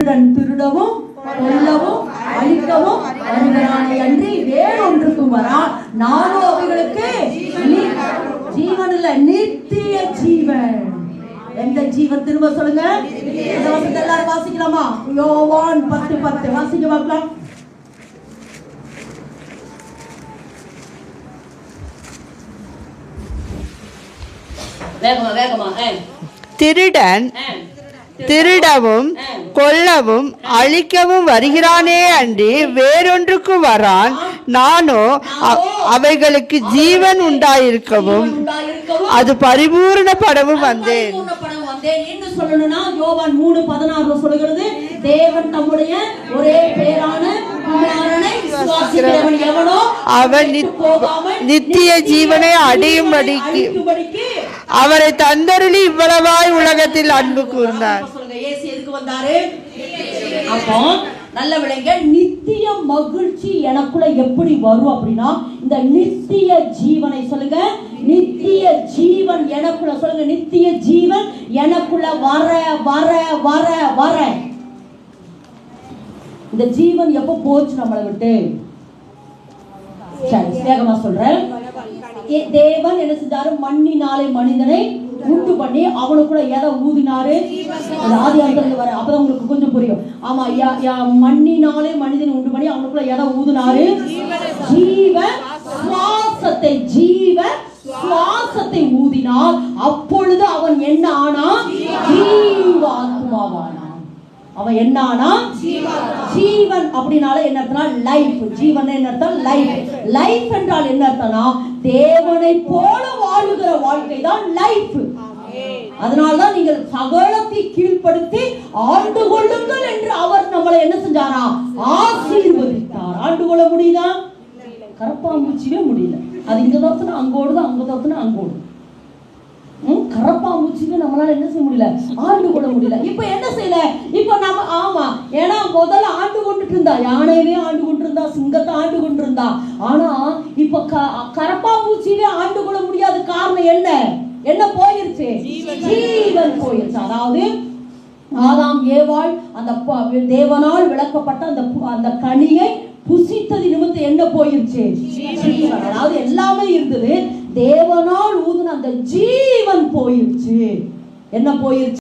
திருடன் திருடவும் கொல்லவும் அழிக்கவும் வருகிறானே அன்றி வேறொன்றுக்கும் வரான் நானும் அவைகளுக்கு ஜீவன் இல்ல நித்திய ஜீவன். எந்த ஜீவன் திரும்ப சொல்லுங்க? எல்லாரும் வாசிக்கலாமா? யோவான் பத்து பத்து. வாசிக்க பார்க்கலாம். வேகமா வேகமா. ஆ, திருடன். திருடவும் கொல்லவும் அழிக்கவும் வருகிறானே அன்றி வேறொன்றுக்கு வரான். நானோ அவைகளுக்கு ஜீவன் உண்டாயிருக்கவும் அது பரிபூரணப்படவும் வந்தேன். என்று சொல்லணும்னா யோவான் மூணு பதினாறுல சொல்லுகிறது தேவன் தம்முடைய ஒரே பேரான விசுவாசிக்கிறவன் அவன் நித்திய ஜீவனை அடையும்படிக்கு அழிக்கும்படிக்கு அவரை தந்தருளி இவ்வளவாய் உலகத்தில் அன்பு கூர்ந்தார் நல்ல விளைங்க நித்திய மகிழ்ச்சி எனக்குள்ள எப்படி வரும் அப்படின்னா இந்த நித்திய ஜீவனை சொல்லுங்க நித்திய ஜீவன் எனக்குள்ள சொல்லுங்க நித்திய ஜீவன் எனக்குள்ள வர வர வர வர. இந்த ஜீவன் எப்போ போச்சு நம்மளை விட்டு? சரி வேகமா சொல்றேன். தேவன் என்ன செஞ்சாரு? மண்ணினாலே மனிதனை உண்டு பண்ணி அவனுக்குள்ள எதை ஊதினாரு? ஆதி ஆந்திரத்துல வர அப்பதான் உங்களுக்கு கொஞ்சம் புரியும். ஆமா யா- யா- மண்ணினாலே மனிதனை உண்டு பண்ணி அவனுக்குள்ள எதை ஊதினாரு? ஜீவ சுவாசத்தை ஜீவ சுவாசத்தை ஊதினார். அப்பொழுது அவன் என்ன ஆனா அவன் என்னன்னா ஜீவன். அப்படினால என்ன அர்த்தம் லைஃப் ஜீவன் என்ன அர்த்தம்? லைஃப் லைஃப் என்றால் என்ன அர்த்தம்னா தேவனை போல வாழுகிற வாழ்க்கை தான் லைஃப் அதனால்தான் நீங்கள் சகலத்தை கீழ்ப்படுத்தி ஆண்டு கொள்ளுங்கள் என்று அவர் நம்மளை என்ன செஞ்சாரா? ஆசீர்வதித்தார். ஆண்டு கொள்ள முடியுதா? கரப்பாம்பூச்சியே முடியல. அது இங்க தோத்துனா அங்க ஓடுது அங்க தோத்துனா அங்க ஓடுது நம்மளால என்ன செய்ய முடியல முடியல இப்ப என்ன செய்யல இப்ப நம்ம ஆமா ஏன்னா முதல்ல ஆண்டு கொண்டுட்டு இருந்தா யானையவே ஆண்டு கொண்டு இருந்தா சிங்கத்தை ஆண்டு கொண்டு இருந்தா ஆனா இப்ப க- கரப்பாம்பூச்சியவே ஆண்டு கொள்ள முடியாத காரணம் என்ன? என்ன போயிருச்சு? ஜீவன். போயிருச்சு. அதாவது ஆதாம் ஏவாள் அந்த தேவனால் விளக்கப்பட்ட அந்த அந்த கனியை புசித்தது நிமித்தம் என்ன போயிருச்சு? அதாவது எல்லாமே இருந்தது தேவனால் ஊதுன அந்த ஜீவன் போயிருச்சு. என்ன போயிருச்சு?